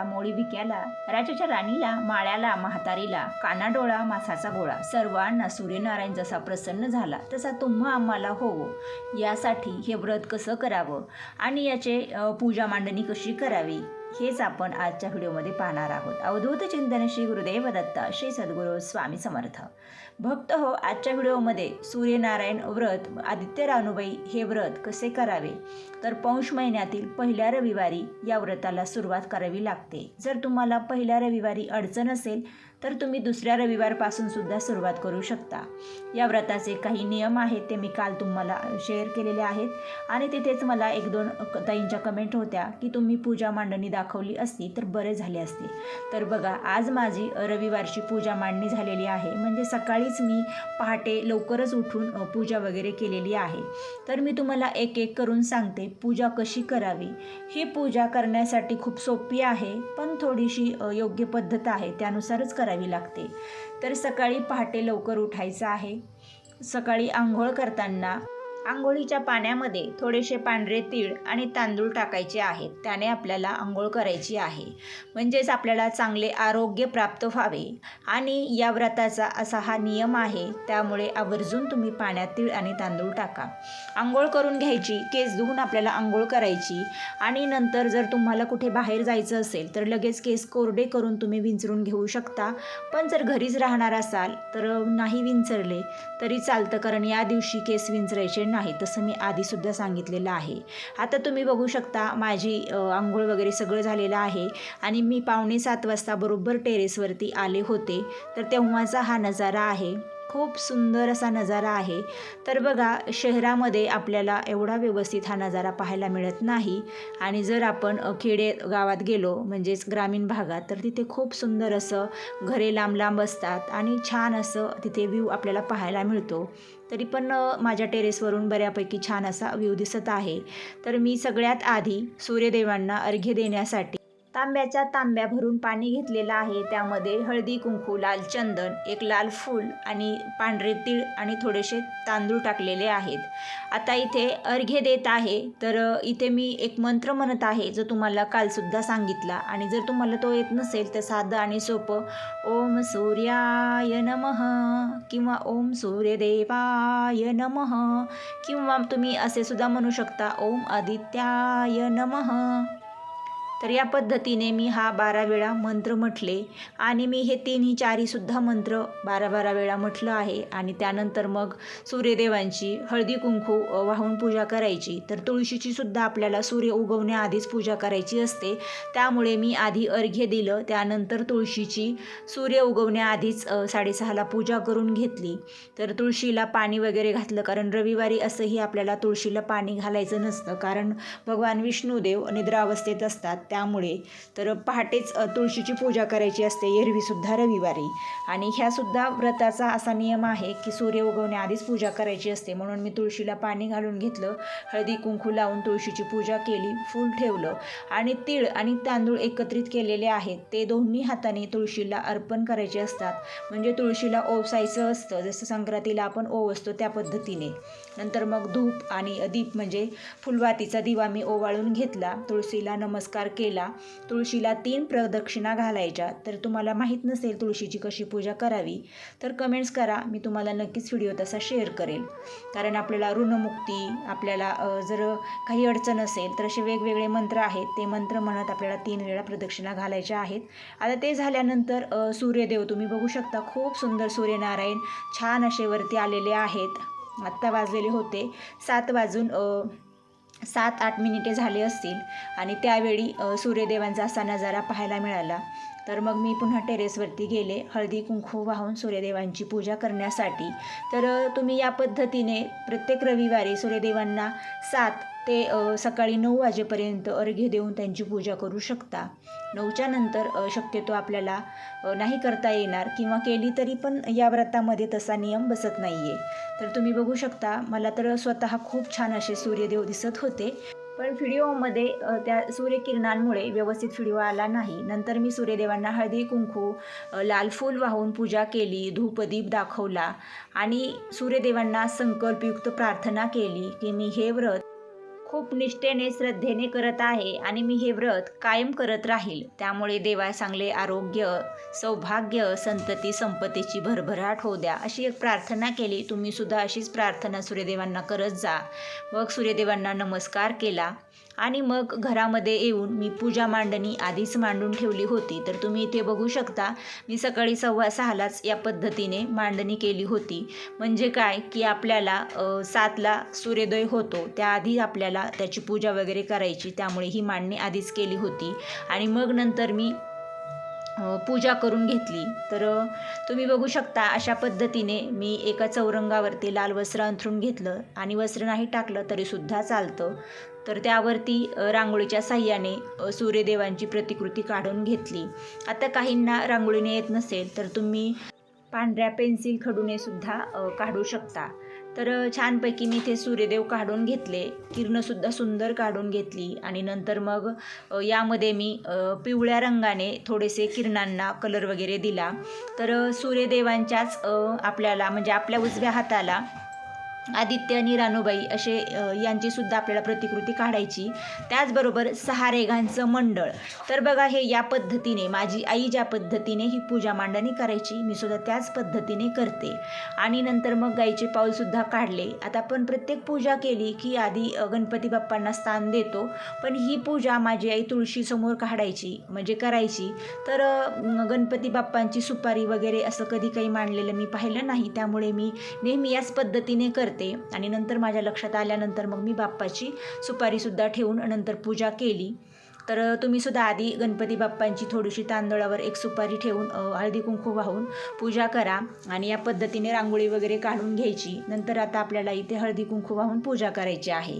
राजाला मोळी विक्याला राजाच्या राणीला माळ्याला म्हातारीला कानाडोळा मासाचा गोळा. सर्वांना सूर्यनारायण जसा प्रसन्न झाला तसा तुम्हा आम्हाला होवो. यासाठी हे व्रत कसं करावं? आणि याचे पूजा मांडणी कशी करावी? हेच आपण आजच्या व्हिडिओमध्ये पाहणार आहोत. अवधूत चिंतन श्री गुरुदेव दत्त श्री सद्गुरू स्वामी समर्थ. भक्त हो आजच्या व्हिडिओमध्ये सूर्यनारायण व्रत आदित्य रानुबाई हे व्रत कसे करावे? तर पौष महिन्यातील पहिल्या रविवारी या व्रताला सुरुवात करावी लागते. जर तुम्हाला पहिल्या रविवारी अडचण असेल तर तुम्ही दुसऱ्या रविवारपासून सुद्धा सुरुवात करू शकता. या व्रताचे काही नियम आहेत ते मी काल तुम्हाला शेअर केलेले आहेत. आणि तिथेच मला एक दोन ताईंच्या कमेंट होत्या की तुम्ही पूजा मांडणी दाखवली असती तर बरे झाले असते. तर बघा आज माझी रविवारची पूजा मांडणी झालेली आहे. म्हणजे सकाळीच मी पहाटे लवकरच उठून पूजा वगैरे केलेली आहे. तर मी तुम्हाला एक एक करून सांगते पूजा कशी करावी? ही पूजा करण्यासाठी खूप सोपी आहे पण थोडीशी योग्य पद्धत आहे. त्यानुसारच करावी लागते. तर सकाळी पहाटे लवकर उठायचं आहे. सकाळी आंघोळ करताना आंघोळीच्या पाण्यामध्ये थोडेसे पांढरे तीळ आणि तांदूळ टाकायचे आहेत. त्याने आपल्याला आंघोळ करायची आहे. म्हणजेच आपल्याला चांगले आरोग्य प्राप्त व्हावे. आणि या व्रताचा असा हा नियम आहे त्यामुळे आवर्जून तुम्ही पाण्यात तीळ आणि तांदूळ टाका. आंघोळ करून घ्यायची केस धुवून आपल्याला आंघोळ करायची. आणि नंतर जर तुम्हाला कुठे बाहेर जायचं असेल तर लगेच केस कोरडे करून तुम्ही विंचरून घेऊ शकता. पण जर घरीच राहणार असाल तर नाही विंचरले तरी चालतं. कारण या दिवशी केस विंचरायचे नाही तसं मी आधीसुद्धा सांगितलेलं आहे. आता तुम्ही बघू शकता माझी आंघोळ वगैरे सगळं झालेलं आहे आणि मी पावणे सात वाजता बरोबर टेरेसवरती आले होते. तर तेव्हाचा हा नजारा आहे. खूप सुंदर असा नजारा आहे. तर बघा शहरामध्ये आपल्याला एवढा व्यवस्थित हा नजारा पाहायला मिळत नाही. आणि जर आपण खेडे गावात गेलो म्हणजेच ग्रामीण भागात तर तिथे खूप सुंदर असं घरे लांब लांब असतात आणि छान असं तिथे व्ह्यू आपल्याला पाहायला मिळतो. तरी पण माझ्या टेरेसवरून बऱ्यापैकी छान असा व्ह्यू दिसत आहे. तर मी सगळ्यात आधी सूर्यदेवांना अर्घ्य देण्यासाठी तांब्याच्या तांब्या भरून पाणी घेतलेलं आहे. त्यामध्ये हळदी कुंकू लाल चंदन एक लाल फूल आणि पांढरे तीळ आणि थोडेसे तांदूळ टाकलेले आहेत. आता इथे अर्घ्य देत आहे. तर इथे मी एक मंत्र म्हणत आहे जो तुम्हाला कालसुद्धा सांगितला. आणि जर तुम्हाला तो येत नसेल तर साधं आणि सोपं ओम सूर्याय नमः किंवा ओम सूर्यदेवाय नमः किंवा तुम्ही असे सुद्धा म्हणू शकता ओम आदित्याय नमः तर या पद्धतीने मी हा बारा वेळा मंत्र म्हटले आणि मी हे तिन्ही चारीसुद्धा मंत्र बारा बारा वेळा म्हटलं आहे. आणि त्यानंतर मग सूर्यदेवांची हळदी कुंकू वाहून पूजा करायची. तर तुळशीची सुद्धा आपल्याला सूर्य उगवण्याआधीच पूजा करायची असते. त्यामुळे मी आधी अर्घ्य दिलं. त्यानंतर तुळशीची सूर्य उगवण्याआधीच साडेसहाला पूजा करून घेतली. तर तुळशीला पाणी वगैरे घातलं. कारण रविवारी असंही आपल्याला तुळशीला पाणी घालायचं नसतं. कारण भगवान विष्णुदेव निद्रावस्थेत असतात. त्यामुळे तर पहाटेच तुळशीची पूजा करायची असते एरवीसुद्धा रविवारी. आणि ह्यासुद्धा व्रताचा असा नियम आहे की सूर्य उगवण्याआधीच पूजा करायची असते. म्हणून मी तुळशीला पाणी घालून घेतलं हळदी कुंकू लावून तुळशीची पूजा केली फूल ठेवलं. आणि तीळ आणि तांदूळ एकत्रित केलेले आहेत. ते दोन्ही हाताने तुळशीला अर्पण करायचे असतात. म्हणजे तुळशीला ओवसायचं असतं. जसं संक्रांतीला आपण ओवसतो त्या पद्धतीने. नंतर मग धूप आणि दीप म्हणजे फुलवातीचा दिवा मी ओवाळून घेतला. तुळशीला नमस्कार केला. तुळशीला तीन प्रदक्षिणा घालायच्या. तर तुम्हाला माहीत नसेल तुळशीची कशी पूजा करावी तर कमेंट्स करा. मी तुम्हाला नक्कीच व्हिडिओ तसा शेअर करेल. कारण आपल्याला ऋणमुक्ती आपल्याला जर काही अडचण असेल तर असे वेगवेगळे मंत्र आहेत. ते मंत्र म्हणत आपल्याला तीन वेळा प्रदक्षिणा घालायच्या आहेत. आता ते झाल्यानंतर सूर्यदेव तुम्ही बघू शकता. खूप सुंदर सूर्यनारायण छान असे वरती आलेले आहेत. आत्ता वाजलेले होते. सात वाजून सात आठ मिनिटे झाले असतील आणि त्यावेळी सूर्यदेवांचा असा नजारा पाहायला मिळाला. तर मग मी पुन्हा टेरेसवरती गेले हळदी कुंकू वाहून सूर्यदेवांची पूजा करण्यासाठी. तर तुम्ही या पद्धतीने प्रत्येक रविवारी सूर्यदेवांना सात ते सकाळी नऊ वाजेपर्यंत अर्घ्य देऊन त्यांची पूजा करू शकता. नऊच्या नंतर शक्यतो आपल्याला नाही करता येणार किंवा केली तरी पण या व्रतामध्ये तसा नियम बसत नाही आहे तर तुम्ही बघू शकता मला तर स्वतः खूप छान असे सूर्यदेव दिसत होते. पण व्हिडिओमध्ये त्या सूर्यकिरणांमुळे व्यवस्थित व्हिडिओ आला नाही. नंतर मी सूर्यदेवांना हळदी कुंकू लाल फूल वाहून पूजा केली धूपदीप दाखवला आणि सूर्यदेवांना संकल्पयुक्त प्रार्थना केली की मी हे व्रत खूप निष्ठेने श्रद्धेने करत आहे आणि मी हे व्रत कायम करत राहील. त्यामुळे देवा चांगले आरोग्य सौभाग्य संतती संपत्तीची भरभराट होऊ द्या. अशी एक प्रार्थना केली. तुम्ही सुद्धा अशीच प्रार्थना सूर्यदेवांना करत जा. मग सूर्यदेवांना नमस्कार केला. आणि मग घरामध्ये येऊन मी पूजा मांडणी आधीच मांडून ठेवली होती. तर तुम्ही इथे बघू शकता मी सकाळी सव्वा सहालाच या पद्धतीने मांडणी केली होती. म्हणजे काय? की आपल्याला सातला सूर्योदय होतो. त्याआधी आपल्याला त्याची पूजा वगैरे करायची. त्यामुळे ही मांडणी आधीच केली होती. आणि मग नंतर मी पूजा करून घेतली. तर तुम्ही बघू शकता अशा पद्धतीने मी एका चौरंगावरती लाल वस्त्र अंथरून घेतलं आणि वस्त्र नाही टाकलं तरीसुद्धा चालतं. तर त्यावरती रांगोळीच्या साह्याने सूर्यदेवांची प्रतिकृती काढून घेतली. आता काहींना रांगोळीने येत नसेल तर तुम्ही पांढऱ्या पेन्सिल खडूने सुद्धा काढू शकता. तर छानपैकी मी ते सूर्यदेव काढून घेतले. किरणंसुद्धा सुंदर काढून घेतली. आणि नंतर मग यामध्ये मी पिवळ्या रंगाने थोडेसे किरणांना कलर वगैरे दिला. तर सूर्यदेवांच्याच आपल्याला म्हणजे आपल्या उजव्या हाताला आदित्य आणि रानूबाई असे यांची सुद्धा आपल्याला प्रतिकृती काढायची. त्याचबरोबर सहा रेघांचं मंडळ. तर बघा हे या पद्धतीने माझी आई ज्या पद्धतीने ही पूजा मांडणी करायची मी सुद्धा त्याच पद्धतीने करते. आणि नंतर मग गाईचे पाऊलसुद्धा काढले. आता आपण प्रत्येक पूजा केली की आधी गणपती बाप्पांना स्थान देतो. पण ही पूजा माझी आई तुळशीसमोर काढायची म्हणजे करायची. तर गणपती बाप्पांची सुपारी वगैरे असं कधी काही मांडलेलं मी पाहिलं नाही. त्यामुळे मी नेहमी याच पद्धतीने करते. आणि नंतर माझ्या लक्षात आल्यानंतर मग मी बाप्पाची सुपारीसुद्धा ठेवून नंतर पूजा केली. तर तुम्ही सुद्धा आधी गणपती बाप्पांची थोडीशी तांदळावर एक सुपारी ठेवून हळदी कुंकू वाहून पूजा करा आणि या पद्धतीने रांगोळी वगैरे काढून घ्यायची. नंतर आता आपल्याला इथे हळदी कुंकू वाहून पूजा करायची आहे.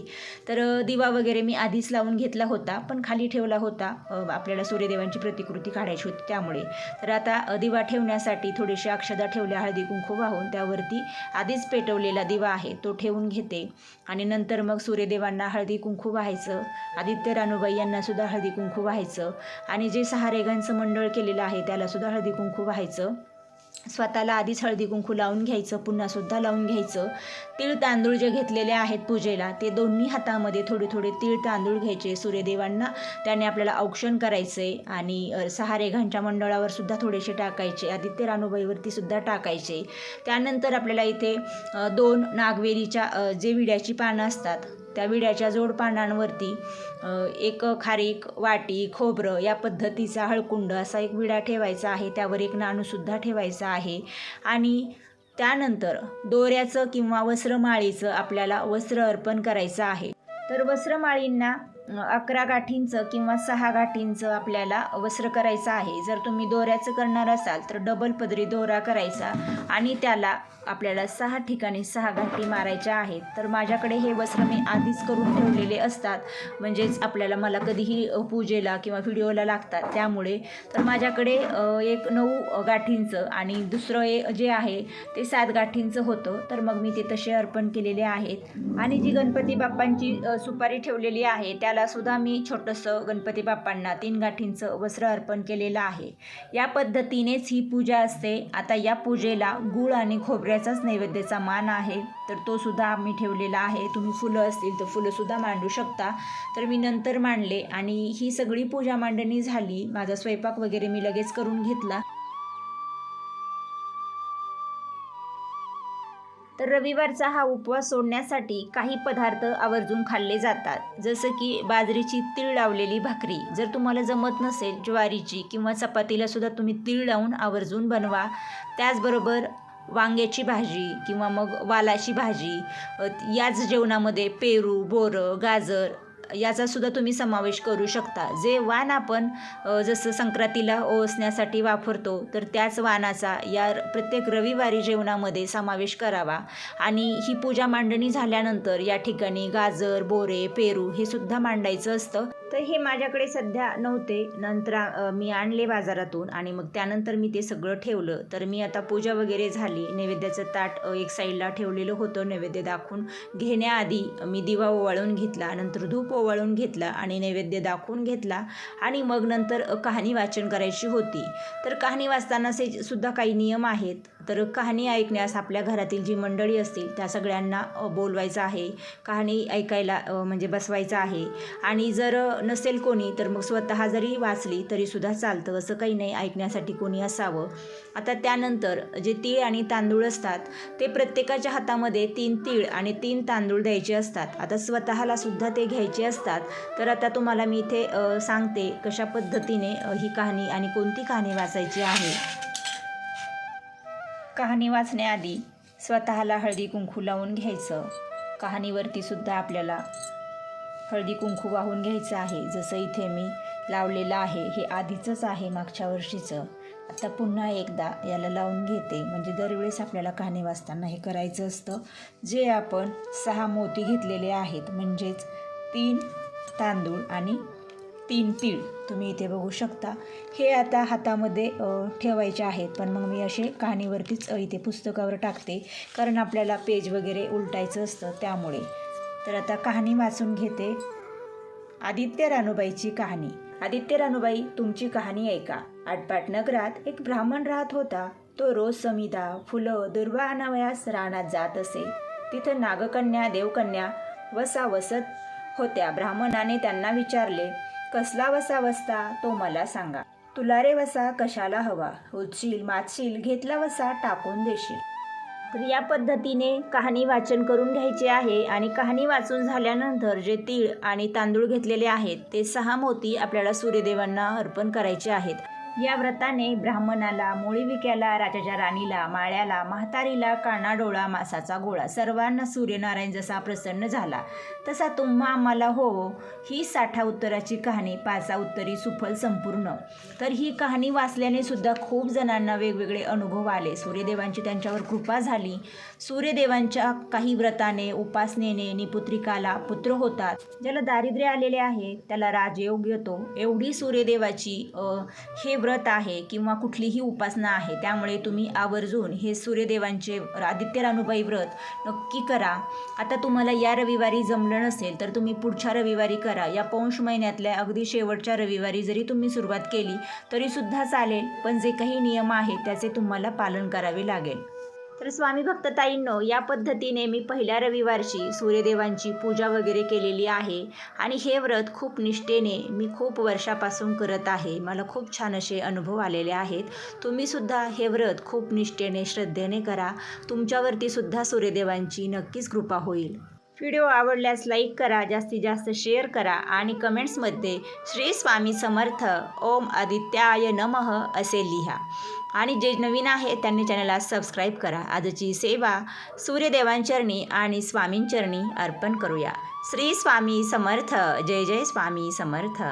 तर दिवा वगैरे मी आधीच लावून घेतला होता पण खाली ठेवला होता. आपल्याला सूर्यदेवांची प्रतिकृती काढायची होती त्यामुळे. तर आता दिवा ठेवण्यासाठी थोडीशी अक्षदा ठेवल्या हळदी कुंकू वाहून त्यावरती आधीच पेटवलेला दिवा आहे तो ठेवून घेते. आणि नंतर मग सूर्यदेवांना हळदी कुंकू व्हायचं. आदित्य रानूबाई यांना सुद्धा हळदी कुंकू व्हायचं. आणि जे सहा रेघांचं मंडळ केलेलं आहे त्याला सुद्धा हळदी कुंकू व्हायचं. स्वतःला आधीच हळदी कुंकू लावून घ्यायचं पुन्हासुद्धा लावून घ्यायचं. तीळ तांदूळ जे घेतलेले आहेत पूजेला ते दोन्ही हातामध्ये थोडे थोडे तीळ तांदूळ घ्यायचे. सूर्यदेवांना त्याने आपल्याला औक्षण करायचे आणि अ, सहा रेघांच्या मंडळावर सुद्धा थोडेसे टाकायचे. आदित्य रानूबाईवरती सुद्धा टाकायचे. त्यानंतर आपल्याला इथे दोन नागवेलीच्या जे विड्याची पानं असतात त्या विड्याच्या जोडपानांवरती एक खारीक वाटी खोबरं या पद्धतीचा हळकुंड असा एक विडा ठेवायचा आहे. त्यावर एक नाणूसुद्धा ठेवायचा आहे. आणि त्यानंतर दोऱ्याचं किंवा वस्त्रमाळीचं आपल्याला वस्त्र अर्पण करायचं आहे. तर वस्त्रमाळींना अकरा गाठींचं किंवा सहा गाठींचं आपल्याला वस्त्र करायचं आहे. जर तुम्ही दोऱ्याचं करणार असाल तर डबल पदरी दोरा करायचा आणि त्याला आपल्याला सहा ठिकाणी सहा गाठी मारायच्या आहेत. तर माझ्याकडे हे वस्त्र मी आधीच करून ठेवलेले असतात. म्हणजेच आपल्याला मला कधीही पूजेला किंवा व्हिडिओला लागतात त्यामुळे. तर माझ्याकडे एक नऊ गाठींचं आणि दुसरं ए जे आहे ते सात गाठींचं होतं. तर मग मी ते तसे अर्पण केलेले आहेत. आणि जी गणपती बाप्पांची सुपारी ठेवलेली आहे त्याला सुद्धा मी छोटंसं गणपती बाप्पांना तीन गाठींचं वस्त्र अर्पण केलेलं आहे. या पद्धतीनेच ही पूजा असते. आता या पूजेला गूळ आणि खोबऱ्याचाच नैवेद्याचा मान आहे. तर तो सुद्धा आम्ही ठेवलेला आहे. तुम्ही फुलं असतील तर फुलंसुद्धा मांडू शकता. तर मी नंतर मांडले आणि ही सगळी पूजा मांडणी झाली. माझा स्वयंपाक वगैरे मी लगेच करून घेतला. तर रविवारचा हा उपवास सोडण्यासाठी काही पदार्थ आवर्जून खाल्ले जातात. जसं की बाजरीची तीळ लावलेली भाकरी. जर तुम्हाला जमत नसेल ज्वारीची किंवा चपातीला सुद्धा तुम्ही तीळ लावून आवर्जून बनवा. त्याचबरोबर वांग्याची भाजी किंवा मग वालाची भाजी. याच जेवणामध्ये पेरू बोरं गाजर याचा सुद्धा तुम्ही समावेश करू शकता. जे वाण आपण जसं संक्रांतीला ओसण्यासाठी वापरतो तर त्याच वाणाचा या र- प्रत्येक रविवारी जेवणामध्ये समावेश करावा. आणि ही पूजा मांडणी झाल्यानंतर या ठिकाणी गाजर बोरे पेरू हे सुद्धा मांडायचं असतं. तर हे माझ्याकडे सध्या नव्हते. नंतर मी आणले बाजारातून आणि मग त्यानंतर मी ते सगळं ठेवलं. तर मी आता पूजा वगैरे झाली. नैवेद्याचं ताट एक साईडला ठेवलेलं होतं. नैवेद्य दाखवून घेण्याआधी मी दिवा ओवाळून घेतला. नंतर धूप ओवाळून घेतला आणि नैवेद्य दाखवून घेतला आणि मग नंतर कहाणी वाचन करायची होती. तर कहाणी वाचताना से सुद्धा काही नियम आहेत? तर कहाणी ऐकण्यास आपल्या घरातील जी मंडळी असतील त्या सगळ्यांना बोलवायचं आहे. कहाणी ऐकायला म्हणजे बसवायचं आहे. आणि जर नसेल कोणी तर मग स्वतः जरी वाचली तरीसुद्धा चालतं. असं काही नाही ऐकण्यासाठी कोणी असावं. आता त्यानंतर जे तीळ आणि तांदूळ असतात ते प्रत्येकाच्या हातामध्ये तीन तीळ आणि तीन तांदूळ द्यायचे असतात. आता स्वतःला सुद्धा ते घ्यायचे असतात. तर आता तुम्हाला मी इथे सांगते कशा पद्धतीने ही कहाणी आणि कोणती कहाणी वाचायची आहे. कहाणी वाचण्याआधी स्वतःला हळदी कुंकू लावून घ्यायचं. कहाणीवरती सुद्धा आपल्याला हळदी कुंकू वाहून घ्यायचं आहे. जसं इथे मी लावलेलं आहे हे आधीचंच आहे मागच्या वर्षीचं. आता पुन्हा एकदा याला लावून घेते. म्हणजे दरवेळेस आपल्याला कहाणी वाचताना हे करायचं असतं. जे आपण सहा मोती घेतलेले आहेत म्हणजेच तीन तांदूळ आणि तीन तीळ तुम्ही इथे बघू शकता. हे आता हातामध्ये ठेवायचे आहेत. पण मग मी असे कहाणीवरतीच इथे पुस्तकावर टाकते. कारण आपल्याला पेज वगैरे उलटायचं असतं त्यामुळे. तर आता कहाणी वाचून घेते. आदित्य रानूबाईची कहाणी. आदित्य रानूबाई तुमची कहाणी ऐका. आटपाट नगरात एक ब्राह्मण राहत होता. तो रोज समिधा फुलं दुर्वा आणावयास रानात जात असे. तिथं नागकन्या देवकन्या वसा वसत होत्या. ब्राह्मणाने त्यांना विचारले कसला वसा वसता तो मला सांगा. तुला रे वसा कशाला हवा? उचशील मातशील घेतला वसा टाकून देशील. तर या पद्धतीने कहाणी वाचन करून घ्यायचे आहे आणि कहाणी वाचून झाल्यानंतर जे तीळ आणि तांदूळ घेतलेले आहेत ते सहा मोती आपल्याला सूर्यदेवांना अर्पण करायचे आहेत. या व्रताने ब्राह्मणाला मोळीविक्याला राजाच्या राणीला माळ्याला म्हातारीला कानाडोळा मासाचा गोळा सर्वांना सूर्यनारायण जसा प्रसन्न झाला. तसा तुम्हा आम्हाला हो ही साठा उत्तराची कहाणी पाचा उत्तरी सुफल संपूर्ण. तर ही कहाणी वाचल्याने सुद्धा खूप जणांना वेगवेगळे अनुभव आले. सूर्यदेवांची त्यांच्यावर कृपा झाली. सूर्यदेवांच्या काही व्रताने उपासनेने निपुत्रिकाला पुत्र होतात. ज्याला दारिद्र्य आलेले आहे त्याला राजयोग येतो. एवढी सूर्यदेवाची हे व्रत आहे किंवा कुठलीही उपासना आहे त्यामुळे तुम्ही आवर्जून हे सूर्यदेवांचे आदित्य रानूबाई व्रत नक्की करा. आता तुम्हाला या रविवारी जमलं नसेल तर तुम्ही पुढच्या रविवारी करा. या पौष महिन्यातल्या अगदी शेवटच्या रविवारी जरी तुम्ही सुरुवात केली तरीसुद्धा चालेल पण जे काही नियम आहेत त्याचे तुम्हाला पालन करावे लागेल. तर स्वामी भक्तताईंनो या पद्धतीने मी पहिल्या रविवारची सूर्यदेवांची पूजा वगैरे केलेली आहे आणि हे व्रत खूप निष्ठेने मी खूप वर्षापासून करत आहे. मला खूप छान असे अनुभव आलेले आहेत. तुम्हीसुद्धा हे व्रत खूप निष्ठेने श्रद्धेने करा. तुमच्यावरतीसुद्धा सूर्यदेवांची नक्कीच कृपा होईल. व्हिडिओ आवडल्यास लाईक करा जास्तीत जास्त शेअर करा आणि कमेंट्समध्ये श्री स्वामी समर्थ ओम आदित्याय नमः असे लिहा. आणि जे नवीन आहे त्यांनी चॅनलला सबस्क्राईब करा. आजची सेवा सूर्यदेवांचरणी आणि स्वामींचरणी अर्पण करूया. श्री स्वामी समर्थ जय जय स्वामी समर्थ.